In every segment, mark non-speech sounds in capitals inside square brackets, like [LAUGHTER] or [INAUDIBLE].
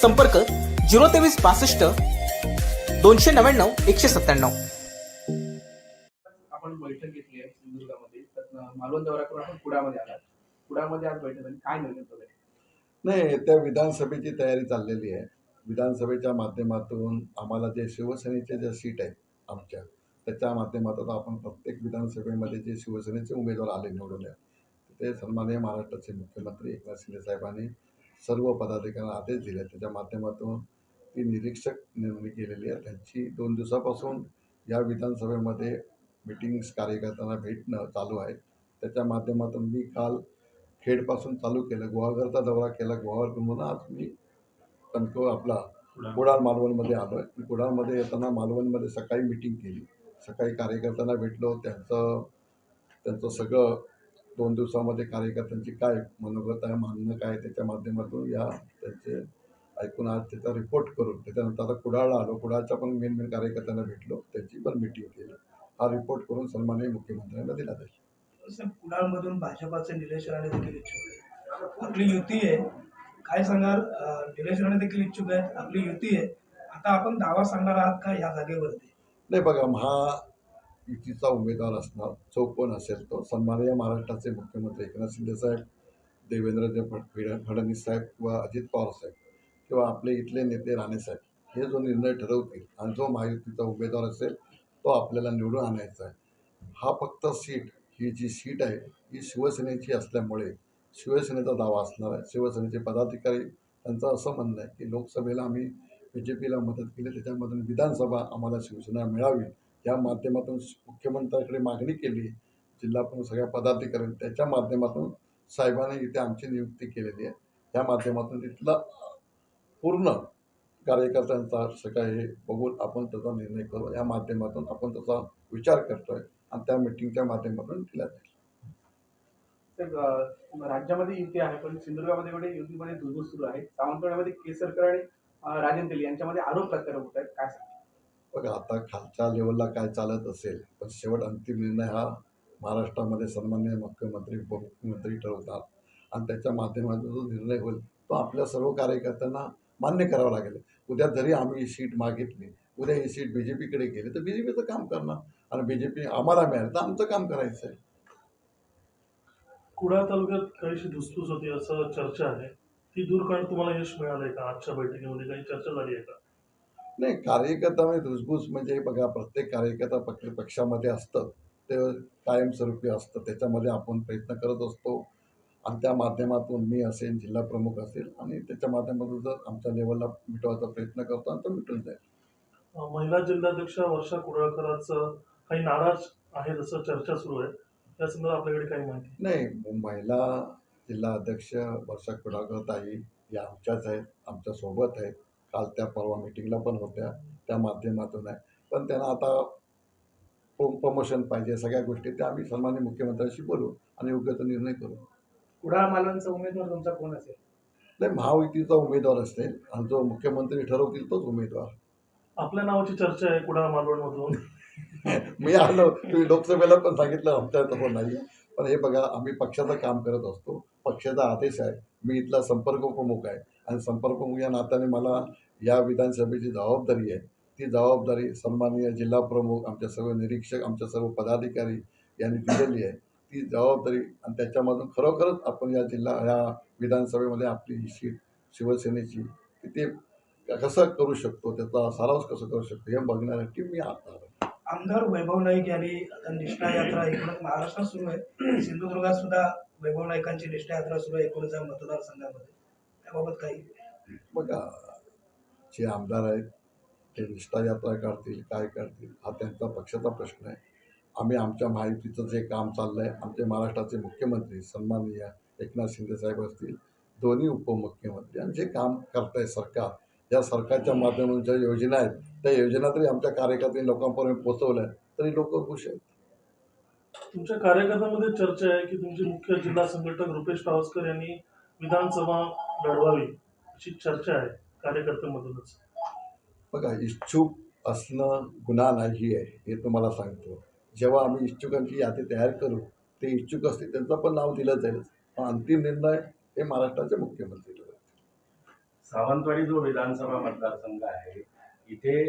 संपर्क झिरो तेवीस बासष्ट दोनशे नव्याण्णव एकशे सत्त्याण्णव. आपण बैठक घेतली आहे सिंधुदुर्गामध्ये. तर मालवण दौरा करून आपण कुडामध्ये आलात. कुडामध्ये आज बैठक झाली. काय निर्णय झाले नाही त्या विधानसभेची तयारी चाललेली आहे. विधानसभेच्या माध्यमातून आम्हाला जे शिवसेनेचे जे सीट आहे आमच्या त्याच्या माध्यमातून आपण प्रत्येक विधानसभेमध्ये जे शिवसेनेचे उमेदवार आले निवडून आहे ते सन्माननीय महाराष्ट्राचे मुख्यमंत्री एकनाथ शिंदे साहेबांनी सर्व पदाधिकाऱ्यांना आदेश दिले. त्याच्या माध्यमातून ती निरीक्षक नेमणी केलेली आहे. त्यांची दोन दिवसापासून या विधानसभेमध्ये मिटिंग्स कार्यकर्त्यांना भेटणं चालू आहे. त्याच्या माध्यमातून मी काल खेडपासून चालू केलं. गुहागरचा दौरा केला. गुहागर आज मी कणको आपला कुडाळ मालवणमध्ये आलो आहे कुडाळमध्ये येताना मालवणमध्ये सकाळी मिटिंग केली. सकाळी कार्यकर्त्यांना भेटलो. त्यांचं त्यांचं सगळं दोन दिवसामध्ये कार्यकर्त्यांची काय मनोगत आहे मागणं काय त्याच्या माध्यमातून या त्यांचे ऐकून आज त्याचा रिपोर्ट करून त्याच्यानंतर आता कुडाळला आलो. कुडाळच्या पण मेन मेन कार्यकर्त्यांना भेटलो. त्यांची पण मिटिंग केली. हा रिपोर्ट करून सन्माननीय मुख्यमंत्र्यांना दिला जाईल. कुडाळमधून भाजपाचे निलेश राणे देखील इच्छुक आपली युती आहे. काय सांगाल? निलेश राणे देखील इच्छुक आहेत. आपली युती आहे. आता आपण दावा सांगणार आहात का या जागेवरती? नाही बघा युतीचा उमेदवार असणार. चौपन्न असेल तो. सन्माननीय महाराष्ट्राचे मुख्यमंत्री एकनाथ शिंदे साहेब देवेंद्र फड- फडणवीस साहेब किंवा अजित पवार साहेब किंवा आपले इथले नेते राणेसाहेब हे जो निर्णय ठरवतील आणि जो महायुतीचा उमेदवार असेल तो आपल्याला निवडून आणायचा आहे. हा फक्त सीट ही जी सीट आहे ही शिवसेनेची असल्यामुळे शिवसेनेचा दावा असणार आहे. शिवसेनेचे पदाधिकारी त्यांचं असं म्हणणं आहे की लोकसभेला आम्ही बी जे पीला मदत केली त्याच्यामधून विधानसभा आम्हाला शिवसेना मिळावी. या माध्यमातून मुख्यमंत्र्यांकडे मागणी केली. जिल्हा प्रमुख सगळ्या पदाधिकाऱ्यांनी त्याच्या माध्यमातून साहेबांनी इथे आमची नियुक्ती केलेली आहे. या माध्यमातून तिथला पूर्ण कार्यकर्त्यांचा सगळं हे बघून आपण त्याचा निर्णय करू. या माध्यमातून आपण त्याचा विचार करतोय आणि त्या मिटिंगच्या माध्यमातून दिला जाईल. राज्यामध्ये युती आहे पण सिंधुदुर्गामध्ये एवढे युतीमध्ये धुसफूस सुरू आहे. सावंतवाड्यामध्ये केसरकर आणि अं, राजन तेली यांच्यामध्ये आरोप प्रत्यारोप होत आहेत. काय सांगा बघा आता खालच्या लेवलला काय चालत असेल पण शेवट अंतिम निर्णय हा महाराष्ट्रामध्ये सन्मान्य मुख्यमंत्री उपमुख्यमंत्री ठरवतात. आणि त्याच्या माध्यमातून जो निर्णय होईल तो आपल्या सर्व कार्यकर्त्यांना मान्य करावा लागेल. उद्या जरी आम्ही ही सीट मागितली उद्या ही सीट बी जे पीकडे गेली तर बी जे पीचं काम करणार. आणि बी जे पी आम्हाला मिळालं तर आमचं काम करायचं आहे कुडाळ तालुक्यात काहीशी धुसफूस होती असं चर्चा आहे. ती दूर करण्यात तुम्हाला यश मिळालंय का? आजच्या बैठकीमध्ये काही चर्चा झाली आहे का? नाही कार्यकर्त्यामध्ये धुसफूस म्हणजे बघा प्रत्येक कार्यकर्ता पक्ष पक्षामध्ये असतं. ते कायमस्वरूपी असतं. त्याच्यामध्ये आपण प्रयत्न करत असतो. आणि त्या माध्यमातून मी असेल जिल्हा प्रमुख असेल आणि त्याच्या माध्यमातून जर आमच्या लेवलला मिटवायचा प्रयत्न करतो आणि तो मिटून जाईल. महिला जिल्हाध्यक्ष वर्षा कुडाळकरांचं काही नाराज आहेत असं चर्चा सुरू आहे. या संदर्भात आपल्याकडे काही माहिती? नाही महिला जिल्हा अध्यक्ष वर्षा कुडाळकर ताई या आमच्याच आहेत आमच्यासोबत आहेत. काल त्या परवा मिटिंगला पण होत्या त्या माध्यमातून आहे. पण त्यांना आता प्रो प्रमोशन पाहिजे सगळ्या गोष्टी त्या आम्ही सन्मान्य मुख्यमंत्र्यांशी बोलू आणि योग्य तो निर्णय करू. कुडाळ मालवणचा उमेदवार तुमचा कोण असेल? नाही महायुतीचा उमेदवार असेल आणि जो मुख्यमंत्री ठरवतील तोच उमेदवार. आपल्या नावाची चर्चा आहे कुडाळ मालवणमधून. [LAUGHS] मी आलो तुम्ही लोकसभेला पण सांगितलं आमच्या तसं नाही पण हे बघा आम्ही पक्षाचं काम करत असतो. पक्षाचा आदेश आहे. मी इथला संपर्क प्रमुख आहे. आणि संपर्क प्रमुख या नात्याने मला या विधानसभेची जबाबदारी आहे. ती जबाबदारी सन्माननीय जिल्हा प्रमुख आमच्या सर्व निरीक्षक आमच्या सर्व पदाधिकारी यांनी दिलेली आहे. ती जबाबदारी आणि त्याच्यामधून खरोखरच आपण या जिल्हा या विधानसभेमध्ये आपली सीट शिवसेनेची की ते कसं करू शकतो त्याचा सारांश कसं करू शकतो हे बघण्यासाठी मी आता आमदार वैभव नाईक यांनी आता निष्ठा यात्रा एकूणच महाराष्ट्रात सुरू आहे. सिंधुदुर्गात सुद्धा वैभव नाईकांची निष्ठा यात्रा सुरू आहे एकूणच या मतदारसंघामध्ये. त्याबाबत काही बघा जे आमदार आहेत ते निष्ठायात्रा करतील काढतील काय करतील हा त्यांचा पक्षाचा प्रश्न आहे. आम्ही आमच्या महायुतीचं जे काम चाललं आहे आमचे महाराष्ट्राचे मुख्यमंत्री सन्माननीय एकनाथ शिंदे साहेब असतील दोन्ही उपमुख्यमंत्री आणि जे काम करत आहे सरकार या सरकारच्या माध्यमातून ज्या योजना आहेत त्या योजना तरी आमच्या कार्यकर्त्यांनी लोकांपर्यंत पोचवल्या तरी लोक खुश आहेत. तुमच्या कार्यकर्त्यामध्ये चर्चा आहे की तुमचे मुख्य जिल्हा संघटक रुपेश पावसकर यांनी विधानसभा लढवावी अशी चर्चा आहे. कार्यकर्त्यांमधूनच. बघा इच्छुक असणं गुन्हा नाही आहे हे तुम्हाला सांगतो. जेव्हा आम्ही इच्छुकांची यादी तयार करू ते इच्छुक असतील त्यांचं पण नाव दिलं जाईल. पण अंतिम निर्णय हे महाराष्ट्राचे मुख्यमंत्री. सावंतवाडी जो विधानसभा मतदारसंघ आहे इथे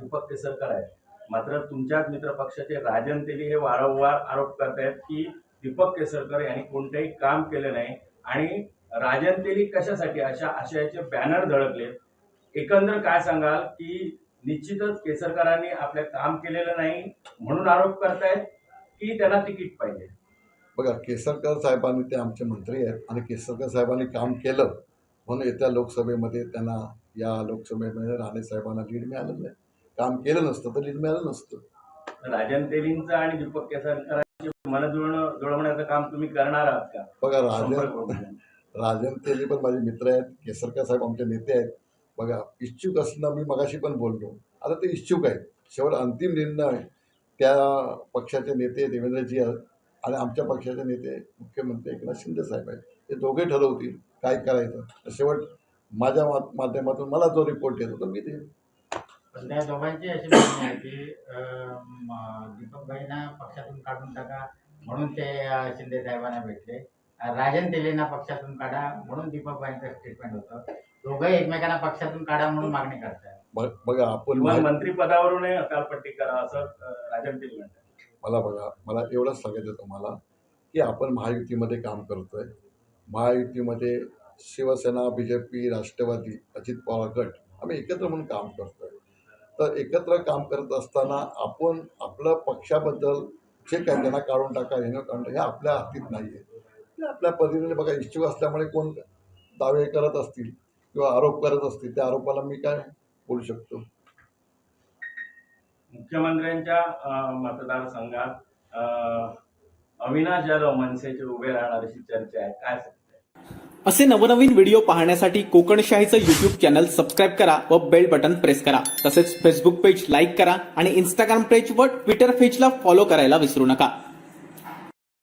दीपक केसरकर आहेत. मात्र तुमच्याच मित्र पक्षाचे राजन तेली हे वारंवार आरोप करतायत की दीपक केसरकर यांनी कोणतेही काम केले नाही आणि राजन तेली कशासाठी अशा आशयाचे बॅनर झळकले? एकंदर काय सांगाल की निश्चितच केसरकरांनी आपले काम केलेलं नाही म्हणून आरोप करतायत की त्यांना तिकीट पाहिजे? बघा केसरकर साहेबांनी ते आमचे मंत्री आहेत आणि केसरकर साहेबांनी काम केलं म्हणून येत्या लोकसभेमध्ये त्यांना या लोकसभेमध्ये राणे साहेबांना लीड मिळालेलं आहे काम केलं नसतं तर लीड मिळालं नसतं. राजन तेलींचं आणि दीपक केसरकरांची मन जुळणं जुळवण्याचं काम तुम्ही करणार आहात का? बघा राजन. राजन तेली पण माझे मित्र आहेत केसरकर साहेब आमचे नेते आहेत. बघा इच्छुक असणं मी मगाशी पण बोललो. आता ते इच्छुक आहेत. शेवट अंतिम निर्णय त्या पक्षाचे नेते देवेंद्रजी आहेत आणि आमच्या पक्षाचे नेते मुख्यमंत्री एकनाथ शिंदे साहेब आहेत. ते दोघे ठरवतील काय करायचं. तर शेवट माझ्या मा- माध्यमातून मला जो रिपोर्ट येतो तो मी देईन. पण त्या दोघांची अशी मागणी आहे की अं, म, पक्षातून काढून टाका म्हणून ते शिंदे साहेबांना भेटले. राजन तेलेंना पक्षातून काढा म्हणून दीपकभाईंचं स्टेटमेंट होतं. दोघंही एकमेकांना पक्षातून काढा म्हणून मागणी करतात बघ- बघा आपण किंवा मंत्रिपदावरूनही अकालपट्टी करा असं अं, राजन तेली म्हणतात. मला बघा मला एवढंच सांगायचं तुम्हाला की आपण महायुतीमध्ये काम करतोय. महायुतीमध्ये Shiv Sena B J P Rashtrawadi Ajit Pawar गट आम्ही एकत्र म्हणून काम करतोय. तर एकत्र काम करत असताना आपण आपलं पक्षाबद्दल जे काही त्यांना काढून टाका हे न काढून टाका, हे आपल्या हातीत नाही आहे ते आपल्या पद्धतीने बघा इच्छुक असल्यामुळे कोण दावे करत असतील किंवा आरोप करत असतील त्या आरोपाला मी काय बोलू शकतो? मुख्यमंत्र्यांच्या मतदारसंघात अविनाश जाधव मनसेचे उभे राहणार अशी चर्चा आहे. काय? असे नवनवीन व्हिडिओ पाहण्यासाठी कोकणशाहीचं युट्यूब चॅनल सबस्क्राईब करा व बेल बटन प्रेस करा. तसेच फेसबुक पेज लाईक करा आणि इंस्टाग्राम पेज व ट्विटर पेजला फॉलो करायला विसरू नका.